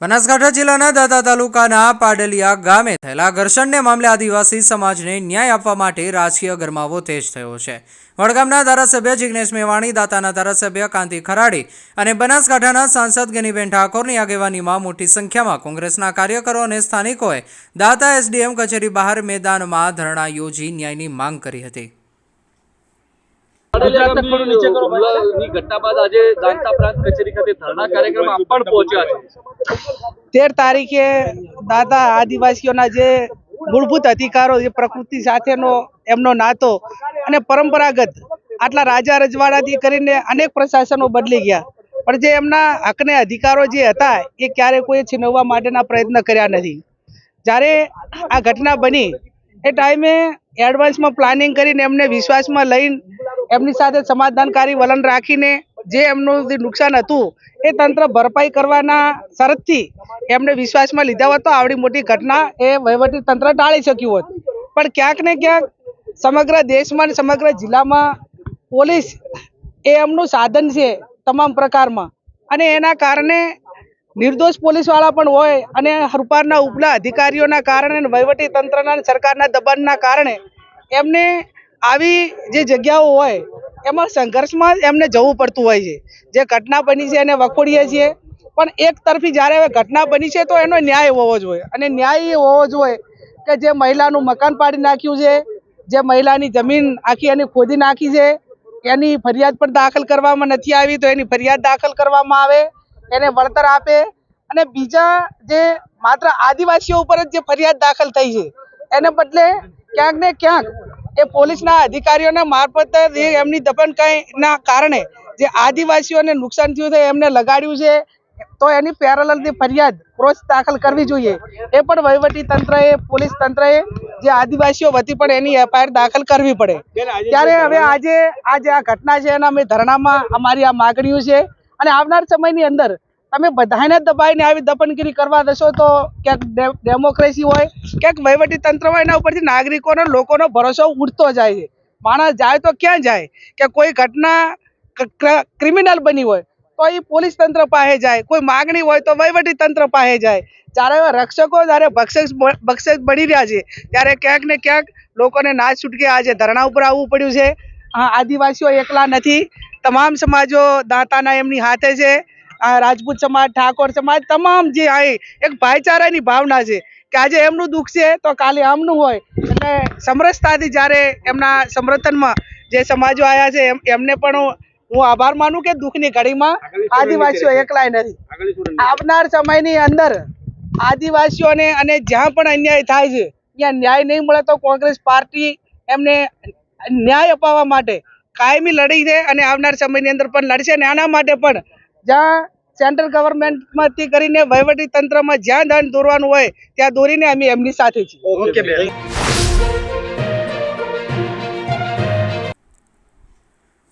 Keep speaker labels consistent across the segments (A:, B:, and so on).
A: બનાસકાંઠા જિલ્લાના દાદા તાલુકાના પાડલિયા ગામે થયેલા ઘર્ષણને મામલે આદિવાસી સમાજને ન્યાય આપવા માટે રાજકીય ગરમાવો તેજ થયો છે. વડગામના ધારાસભ્ય જિગ્નેશ મેવાણી, દાતાના ધારાસભ્ય કાંતિ ખરાડી અને બનાસકાંઠાના સાંસદ ગેનીબેન ઠાકોરની આગેવાનીમાં મોટી સંખ્યામાં કોંગ્રેસના કાર્યકરો અને સ્થાનિકોએ દાતા એસડીએમ કચેરી બહાર મેદાનમાં ધરણા યોજી ન્યાયની માંગ કરી હતી.
B: ગુજરાત તક થોડું નીચે કરો હુમલાની ઘટના બાદ આજે દાંતા પ્રાંત કચેરી ખાતે ધરણા કાર્યક્રમ પણ પહોંચ્યા છે.
C: તેર તારીખે દાદા આદિવાસીઓના જે મૂળભૂત અધિકારો જે પ્રકૃતિ સાથેનો એમનો નાતો અને પરંપરાગત આટલા રાજા રજવાડાથી કરીને અનેક પ્રશાસનો બદલી ગયા. પણ જે એમના હકને અધિકારો જે હતા એ ક્યારે કોઈ છીનવવા માટેના પ્રયત્ન કર્યા નથી. જ્યારે આ ઘટના બની એ ટાઈમે એડવાન્સમાં પ્લાનિંગ કરીને એમને વિશ્વાસમાં લઈને એમની સાથે સમાધાનકારી વલણ રાખીને જે એમનું જે નુકસાન હતું, એ તંત્ર ભરપાઈ કરવાના શરતથી એમને વિશ્વાસમાં લીધા હોત તો આવડી મોટી ઘટના એ વહીવટી તંત્ર ટાળી શક્યું હોત. પણ ક્યાંક ને ક્યાંક સમગ્ર દેશમાં અને સમગ્ર જિલ્લામાં પોલીસ એ એમનું સાધન છે તમામ પ્રકારમાં. અને એના કારણે નિર્દોષ પોલીસવાળા પણ હોય અને હરપારના ઉપલા અધિકારીઓના કારણે વહીવટી તંત્રના સરકારના દબાણના કારણે એમને આવી જે જગ્યાઓ હોય, એમાં સંઘર્ષમાં એમને જવું પડતું હોય છે. જે ઘટના બની છે એને વખોડીએ છીએ. પણ એક તરફી જ્યારે હવે ઘટના બની છે તો એનો ન્યાય હોવો જોઈએ અને ન્યાય એ હોવો જોઈએ કે જે મહિલાનું મકાન પાડી નાખ્યું છે, જે મહિલાની જમીન આખી એની ખોદી નાખી છે, એની ફરિયાદ પણ દાખલ કરવામાં નથી આવી તો એની ફરિયાદ દાખલ કરવામાં આવે, એને વળતર આપે. અને બીજા જે માત્ર આદિવાસીઓ ઉપર જ જે ફરિયાદ દાખલ થઈ છે, એને બદલે ક્યાંક ને ક્યાંક એ પોલીસના અધિકારીઓના મારફત એમની દબણકાઈના કારણે જે આદિવાસીઓને નુકસાન થયું છે એમને લગાડ્યું છે તો એની પેરેલલની ફરિયાદ ક્રોસ દાખલ કરવી જોઈએ. એ પણ વહીવટી તંત્રએ પોલીસ તંત્રએ જે આદિવાસીઓ વતી પણ એની એફઆઈઆર દાખલ કરવી પડે. ત્યારે હવે આજે આ જે આ ઘટના છે એના અમે ધરણામાં અમારી આ માગણીઓ છે. અને આવનાર સમયની અંદર તમે બધાને દબાઈને આવી દફનગીરી કરવા દેશો તો ક્યાંક ડેમોક્રેસી હોય, ક્યાંક વહીવટી તંત્ર હોય, એના ઉપરથી નાગરિકોનો, લોકોનો ભરોસો ઉઠતો જાય છે. માણસ જાય તો ક્યાં જાય? કે કોઈ ઘટના ક્રિમિનલ બની હોય, તો એ પોલીસ તંત્ર પાસે જાય. કોઈ માગણી હોય તો વહીવટી તંત્ર પાસે જાય. જ્યારે રક્ષકો, જ્યારે બક્ષક બક્ષક બની રહ્યા છે, ત્યારે ક્યાંક ને ક્યાંક લોકોને નાચ છૂટકે આજે ધરણા ઉપર આવવું પડ્યું છે. આદિવાસીઓ એકલા નથી. તમામ સમાજો દાંતાના એમની હાથે છે. રાજપૂત સમાજ ઠાકોર સમાજ તમામ જે અહીં એક ભાઈચારાની ભાવના છે કે આજે એમનું દુઃખ છે તો કાલે આમનું હોય. એટલે સમરસતાથી જ્યારે એમના સમર્થનમાં જે સમાજો આવ્યા છે એમને પણ હું આભાર માનું કે દુઃખની ઘડીમાં આદિવાસીઓ એકલાય નથી. આવનાર સમયની અંદર આદિવાસીઓને અને જ્યાં પણ અન્યાય થાય છે ત્યાં ન્યાય નહીં મળે તો કોંગ્રેસ પાર્ટી એમને ન્યાય અપાવવા માટે કાયમી લડી છે અને આવનાર સમયની અંદર પણ લડશે અને આના માટે પણ જ્યાં સેન્ટ્રલ ગવર્મેન્ટમાંથી કરીને વહીવટી તંત્રમાં જ્યાં દંડ દોરવાનું હોય ત્યાં દોરીને અમે એમની સાથે છીએ.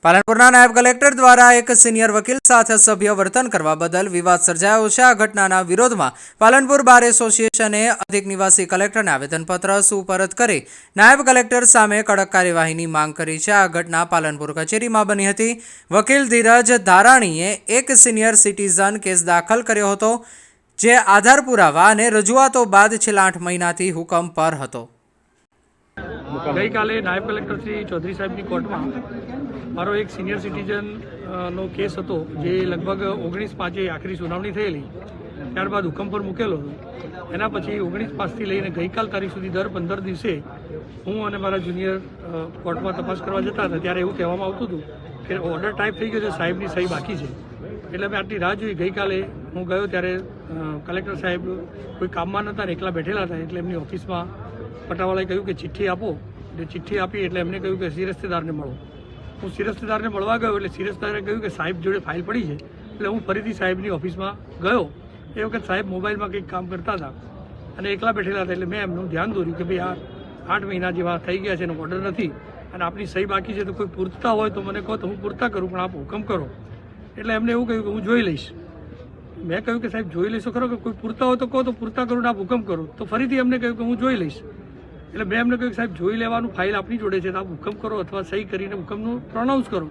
A: પાલનપુરના નાયબ કલેક્ટર દ્વારા એક સિનિયર વકીલ સાથે સભ્ય વર્તન કરવા બદલ વિવાદ સર્જાયો છે. આ ઘટનાના વિરોધમાં પાલનપુર બાર એસોસિએશને અધિક નિવાસી કલેક્ટરને આવેદનપત્ર સુપરત કરી નાયબ કલેક્ટર સામે કડક કાર્યવાહીની માંગ કરી છે. આ ઘટના પાલનપુર કચેરીમાં બની હતી. વકીલ ધીરજ ધારાણીએ એક સિનિયર સિટીઝન કેસ દાખલ કર્યો હતો, જે આધાર પુરાવા અને રજૂઆતો બાદ છેલ્લા આઠ મહિનાથી હુકમ પર હતો.
D: ગઈકાલે નાયબ કલેક્ટર શ્રી ચૌધરી સાહેબની કોર્ટમાં મારો એક સિનિયર સિટીઝન નો કેસ હતો, જે લગભગ ઓગણીસ પાંચે આખરી સુનાવણી થયેલી. ત્યારબાદ હુકમ પર મૂકેલો એના પછી ઓગણીસ પાંચથી લઈને ગઈકાલ તારીખ સુધી દર પંદર દિવસે હું અને મારા જુનિયર કોર્ટમાં તપાસ કરવા જતા હતા, ત્યારે એવું કહેવામાં આવતું હતું કે ઓર્ડર ટાઈપ થઈ ગયો છે, સાહેબની સહી બાકી છે. એટલે મેં આટલી રાહ જોઈ. ગઈકાલે હું ગયો ત્યારે કલેક્ટર સાહેબ કોઈ કામમાં નહોતા એકલા બેઠેલા હતા, એટલે એમની ઓફિસમાં પટાવાળાએ કહ્યું કે ચિઠ્ઠી આપો. એટલે ચિઠ્ઠી આપી એટલે એમને કહ્યું કે શિરસ્તેદારને મળો. હું શિરસ્તેદારને મળવા ગયો એટલે શિરસ્તેદારે કહ્યું કે સાહેબ જોડે ફાઇલ પડી છે. એટલે હું ફરીથી સાહેબની ઓફિસમાં ગયો. એ વખત સાહેબ મોબાઈલમાં કંઈક કામ કરતા હતા. અને એકલા બેઠેલા હતા એટલે મેં એમનું ધ્યાન દોર્યું કે ભાઈ આ આઠ મહિના જેવા થઈ ગયા છે, એનો ઓર્ડર નથી. અને આપની સહી બાકી છે, તો કોઈ પૂરતા હોય તો મને કહો તો હું પૂરતા કરું, પણ આપ હુકમ કરો. એટલે એમને એવું કહ્યું કે હું જોઈ લઈશ. મેં કહ્યું કે સાહેબ જોઈ લઈશું ખરો, કે કોઈ પૂરતા હોય તો કહો, તો પૂરતા કરું ને આપ હુકમ કરો. તો ફરીથી એમને કહ્યું કે હું જોઈ લઈશ. એટલે મેં એમને કહ્યું સાહેબ, જોઈ લેવાનું, ફાઇલ આપની જોડે છે, તો આપ હુકમ કરો અથવા સહી કરીને હુકમનું પ્રોનાઉન્સ કરો.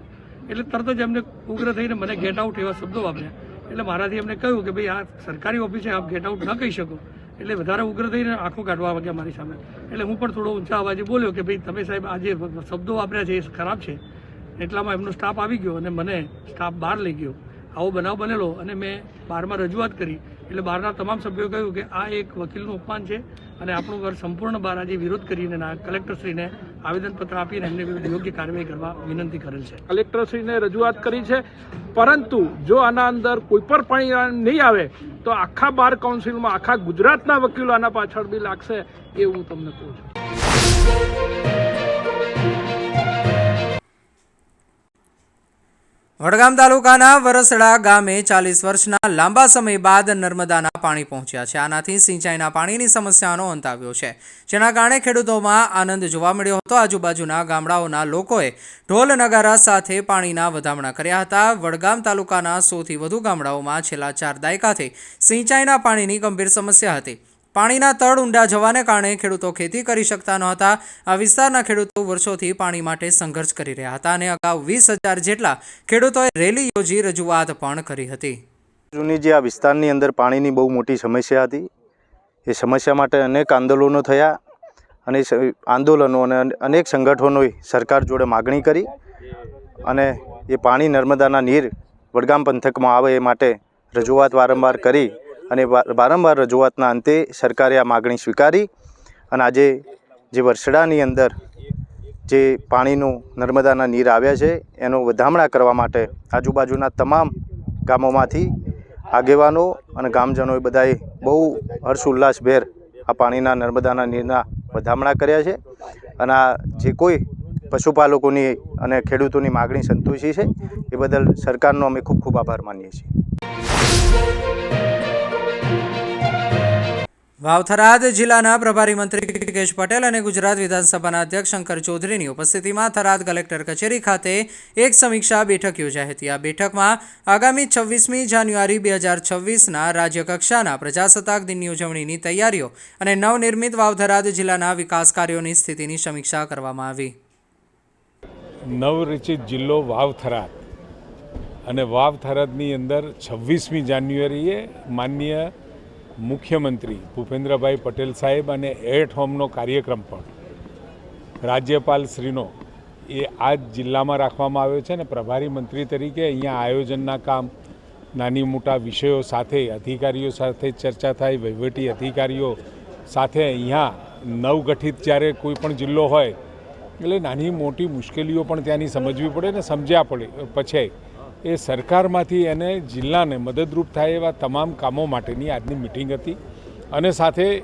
D: એટલે તરત જ એમને ઉગ્ર થઈને મને ગેટ આઉટ એવા શબ્દો વાપર્યા. એટલે મારાથી એમને કહ્યું કે ભાઈ, આ સરકારી ઓફિસે આપ ગેટ આઉટ ન કહી શકો. એટલે વધારે ઉગ્ર થઈને આંખો કાઢવા વાગ્યા મારી સામે. એટલે હું પણ થોડો ઊંચા અવાજે બોલ્યો કે ભાઈ, તમે સાહેબ, આ જે શબ્દો વાપર્યા છે એ ખરાબ છે. એટલામાં એમનો સ્ટાફ આવી ગયો અને મને સ્ટાફ બહાર લઈ ગયો. આવો બનાવ બનેલો અને મેં બહારમાં રજૂઆત કરી. એટલે બહારના તમામ સભ્યોએ કહ્યું કે આ એક વકીલનું અપમાન છે. અને આપણું ઘર સંપૂર્ણ બારાજી વિરોધ કરીને કલેક્ટરશ્રીને આવેદનપત્ર આપીને એમને વિરુદ્ધ યોગ્ય કાર્યવાહી કરવા વિનંતી કરેલ છે.
E: કલેક્ટરશ્રીને રજૂઆત કરી છે, પરંતુ જો આના અંદર કોઈ પણ પરિણામ નહીં આવે, તો આખા બાર કાઉન્સિલમાં, આખા ગુજરાતના વકીલો આના પાછળ બી લાગશે એ હું તમને કહું છું.
A: વડગામ તાલુકાના વરસડા ગામે ચાલીસ વર્ષના લાંબા સમય બાદ નર્મદાના પાણી પહોંચ્યા છે. આનાથી સિંચાઈના પાણીની સમસ્યાનો અંત આવ્યો છે. જેના કારણે ખેડૂતોમાં આનંદ જોવા મળ્યો હતો. આજુબાજુના ગામડાઓના લોકોએ ઢોલ નગારા સાથે પાણીના વધામણા કર્યા હતા. વડગામ તાલુકાના સૌથી વધુ ગામડાઓમાં છેલ્લા ચાર દાયકાથી સિંચાઈના પાણીની ગંભીર સમસ્યા હતી. પાણીના તળ ઊંડા જવાને કારણે ખેડૂતો ખેતી કરી શકતા નહોતા. આ વિસ્તારના ખેડૂતો વર્ષોથી પાણી માટે સંઘર્ષ કરી રહ્યા હતા અને અગાઉ વીસ હજાર જેટલા ખેડૂતોએ રેલી યોજી રજૂઆત પણ કરી હતી.
F: જૂની જે આ વિસ્તારની અંદર પાણીની બહુ મોટી સમસ્યા હતી. એ સમસ્યા માટે અનેક આંદોલનો થયા અને આંદોલનો અને, અનેક સંગઠનોએ સરકાર જોડે માગણી કરી અને એ પાણી નર્મદાના નીર વડગામ પંથકમાં આવે એ માટે રજૂઆત વારંવાર કરી અને વારંવાર રજૂઆતના અંતે સરકારે આ માગણી સ્વીકારી અને આજે જે વરસડાની અંદર જે પાણીનું નર્મદાના નીર આવ્યા છે, એનો વધામણા કરવા માટે આજુબાજુના તમામ ગામોમાંથી આગેવાનો અને ગામજનોએ બધાએ બહુ હર્ષ ઉલ્લાસભેર આ પાણીના નર્મદાના નીરના વધામણા કર્યા છે. અને આ જે કોઈ પશુપાલકોની અને ખેડૂતોની માગણી સંતોષી છે, એ બદલ સરકારનો અમે ખૂબ ખૂબ આભાર માનીએ છીએ.
A: વાવથરાદ જિલ્લાના પ્રભારી મંત્રી કેશ પટેલ અને ગુજરાત વિધાનસભાના અધ્યક્ષ શંકર ચૌધરીની ઉપસ્થિતિમાં થરાદ કલેક્ટર કચેરી ખાતે એક સમીક્ષા બેઠક યોજાઈ હતી. આ બેઠકમાં આગામી છવ્વીસમી જાન્યુઆરી બે હજાર છવ્વીસના રાજ્યકક્ષાના પ્રજાસત્તાક દિનની ઉજવણીની તૈયારીઓ અને નવનિર્મિત વાવથરાદ જિલ્લાના વિકાસ કાર્યોની સ્થિતિની સમીક્ષા કરવામાં આવી.
G: નવરચિત જિલ્લો વાવ થરાદ અને વાવ થરાદની અંદર છવ્વીસમી જાન્યુઆરીએ માનનીય મુખ્યમંત્રી ભૂપેન્દ્રભાઈ પટેલ સાહેબ અને એટ હોમનો કાર્યક્રમ પણ રાજ્યપાલશ્રીનો એ આ જ જિલ્લામાં રાખવામાં આવ્યો છે અને પ્રભારી મંત્રી તરીકે અહીંયા આયોજનના કામ, નાની મોટા વિષયો સાથે, અધિકારીઓ સાથે ચર્ચા થાય, વહીવટી અધિકારીઓ સાથે અહીંયા નવગઠિત જ્યારે કોઈ પણ જિલ્લો હોય, એટલે નાની મોટી મુશ્કેલીઓ પણ ત્યાંની સમજવી પડે ને સમજ્યા પડે પછી એ સરકારમાંથી એને જિલ્લાને મદદરૂપ થાય એવા તમામ કામો માટેની આજની મિટિંગ હતી. અને સાથે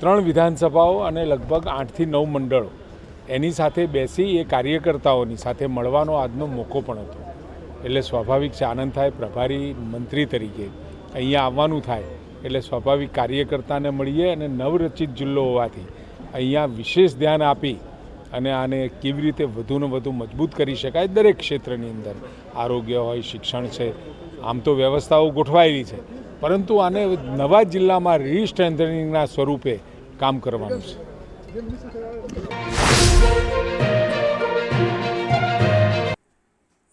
G: ત્રણ વિધાનસભાઓ અને લગભગ આઠથી નવ મંડળો એની સાથે બેસી એ કાર્યકર્તાઓની સાથે મળવાનો આજનો મોકો પણ હતો. એટલે સ્વાભાવિક છે, આનંદ થાય, પ્રભારી મંત્રી તરીકે અહીંયા આવવાનું થાય, એટલે સ્વાભાવિક કાર્યકર્તાને મળીએ અને નવરચિત જિલ્લો હોવાથી અહીંયા વિશેષ ધ્યાન આપી અને આને કેવી રીતે વધુને વધુ મજબૂત કરી શકાય દરેક ક્ષેત્રની અંદર? આરોગ્ય હોય, શિક્ષણ છે, આમ તો વ્યવસ્થાઓ ગોઠવાયેલી છે. પરંતુ આને નવા જિલ્લામાં રીસ્ટ્રેન્થનિંગના સ્વરૂપે કામ કરવાનું છે.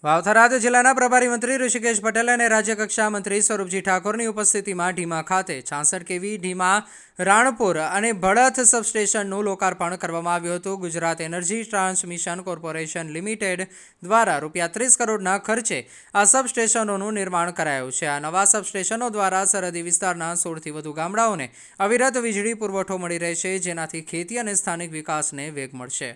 A: વાવથરાદ જિલ્લાના પ્રભારી મંત્રી ઋષિકેશ પટેલ અને રાજ્યકક્ષા મંત્રી સ્વરૂપજી ઠાકોરની ઉપસ્થિતિમાં ઢીમા ખાતે છાસઠ કેવી, ઢીમા, રાણપુર અને ભડથ સબસ્ટેશનનું લોકાર્પણ કરવામાં આવ્યું હતું. Gujarat energy transmission corporation limited દ્વારા રૂપિયા ત્રીસ કરોડના ખર્ચે આ સબસ્ટેશનોનું નિર્માણ કરાયું છે. આ નવા સબસ્ટેશનો દ્વારા સરહદી વિસ્તારના સોળથી વધુ ગામડાઓને અવિરત વીજળી પુરવઠો મળી રહેશે, જેનાથી ખેતી અને સ્થાનિક વિકાસને વેગ મળશે.